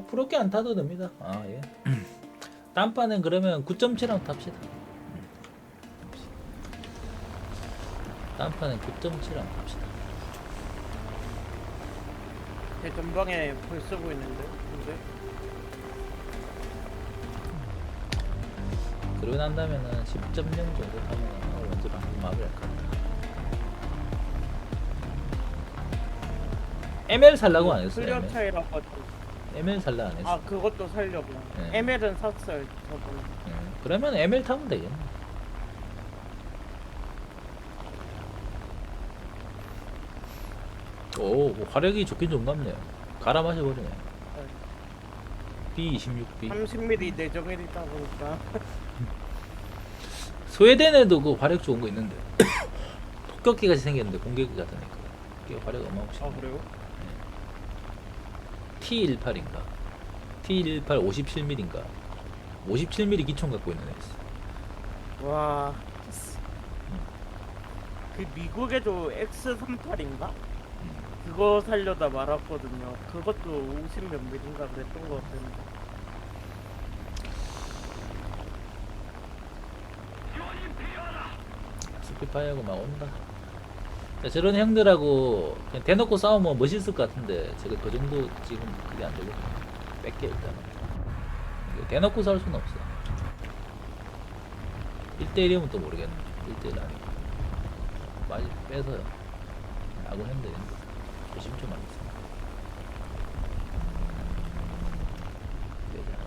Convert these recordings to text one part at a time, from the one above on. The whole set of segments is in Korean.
꼭 부럽게 안 타도 됩니다. 아 예. 딴판은 그러면 9.7랑 탑시다. 음. 딴판은 9.7랑 탑시다. 제 전방에 불 쓰고 있는데 근데 그러고 난다면은 10.0 정도 하면 방금 마무리할 것 같다. ML 살라고 안 했어요. ML, 차이라고. ML 살라 안 했어. 아 그것도 살려고 네. ML은 샀어요 저번에 음, 그러면 ML 타면 되겠네. 오, 뭐 화력이 좋긴 좀 같네요. 갈아 마셔버리네. B26B. 30mm 내정일이다 보니까 스웨덴에도 그 화력 좋은 거 있는데. 폭격기 같이 생겼는데 공격기 같으니까. 이게 화력 어마무시. 아 그래요? T18인가? T18 57mm인가? 57mm 기총 갖고 있는 애 있어. 와. 그 미국에도 X38인가? 음. 그거 살려다 말았거든요. 그것도 50몇 밀인가 그랬던 것 같은데. 스피파이어가 막 온다. 자, 저런 형들하고 그냥 대놓고 싸우면 멋있을 것 같은데 제가 그 정도 지금 그게 안 되거든요. 뺄게 일단은. 대놓고 싸울 수는 없어. 1대1이면 또 모르겠네. 1대1 아니고. 많이 빼서 야구 했는데 조심 좀 하겠습니다. 빼자.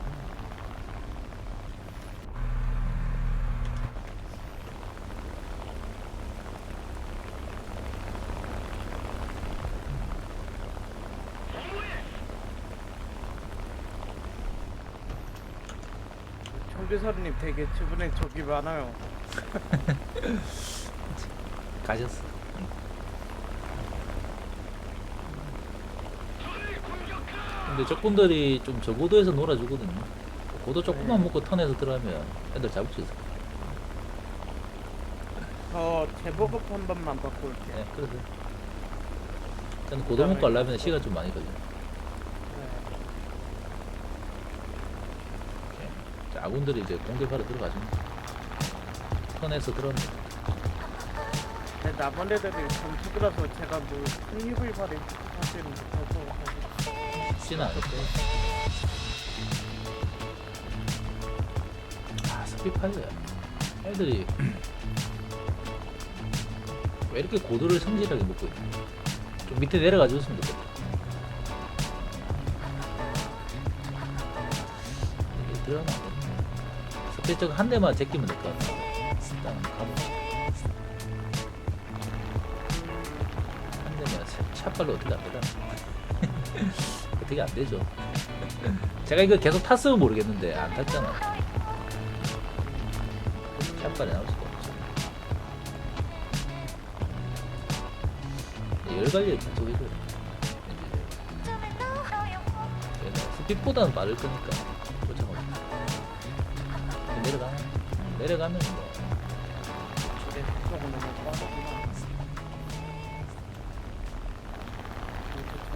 청비사님 되게 주변에 적이 많아요. 가셨어. 근데 적군들이 좀 저고도에서 놀아주거든요. 고도 조금만 네. 먹고 턴에서 들어가면 애들 잡을 수 있어. 저 재보급 한 번만 받고 올게요. 네, 그래서 저는 고도 먹고 하려면 시간 좀 많이 걸려. 네. 자, 아군들이 이제 공격하러 들어가줍니다. 턴에서 들어갑니다. 근데 애들이 전투들어서 제가 뭐큰 힘을 발휘하지는 못해서 쉽지는 않을 거예요. 아, 스피파이어야. 애들이 왜 이렇게 고도를 성질하게 먹고 있냐. 좀 밑에 내려가 줬으면 좋겠다. 이게 들어가면 안 되네. 저거 한 대만 제끼면 될 것 같아. 일단 가봅시다. 한 대만 샷발로 어떻게 안 되나? 어떻게 안 되죠? 제가 이거 계속 탔으면 모르겠는데 안 탔잖아. 샷발이 나올 수가. 열관리를 계속 해줘요. 그래서 스피드보다는 빠를 거니까 쫓아가고 내려가면 내려가면 뭐 네, 그쪽은 너무 빠르구나.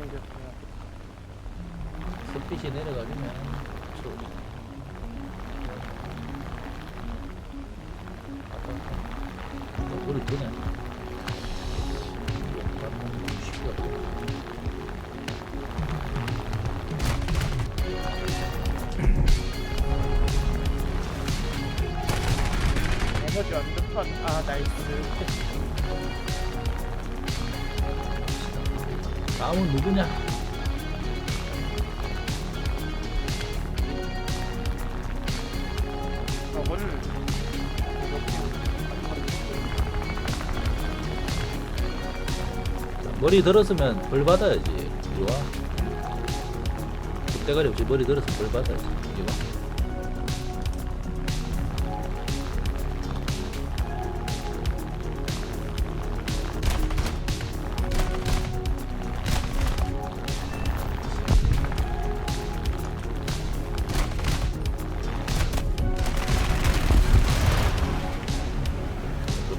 이렇게. 햇빛이 내려가면 좋 완전판 아 나이스. 다음은 누구냐? 저건 머리 들었으면 벌 받아야지. 이리 와. 대가리 없이 머리 들었으면 벌 받아야지. 이리 와.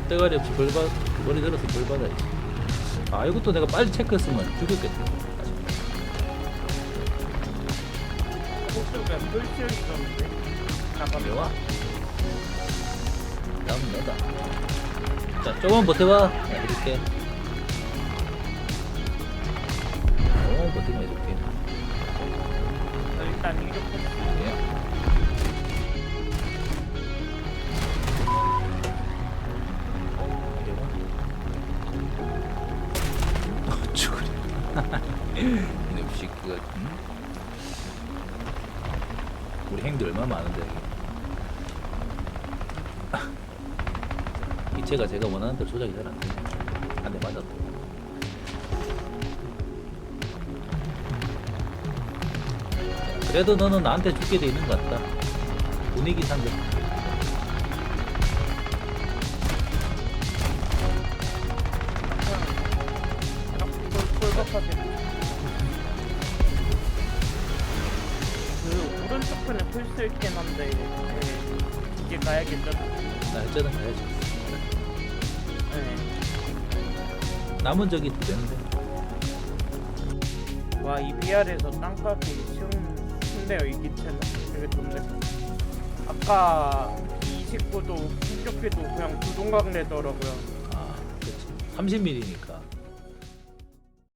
대가리 없이 벌 받, 머리 들어서 벌 받아야지. 아, 이것도 내가 빨리 체크했으면 죽였겠다. 있었는데? 내와? 다음 너다 자 조금만 버텨봐. 내가 해줄게. 조금만 버티면 어, 죽으려. 이놈 시끄. 응? 우리 행들 얼마나 많은데 이게. 이 제가 제가 원하는 대로 조작이 잘 안 돼. 한대 맞았다. 그래도 너는 나한테 죽게 돼 있는 것 같다. 분위기 상대. 풀수 있긴 한데 네, 이게 가야겠죠 나 일단은 가야지. 네. 남은 적이 두 대인데. 와, 이 BR에서 땅값이 쉬운, 쉽네요, 이 기체는. 되게 좋네. 아까 29도, 풍격기도 그냥 두동강 내더라고요. 아, 그렇지. 30mm니까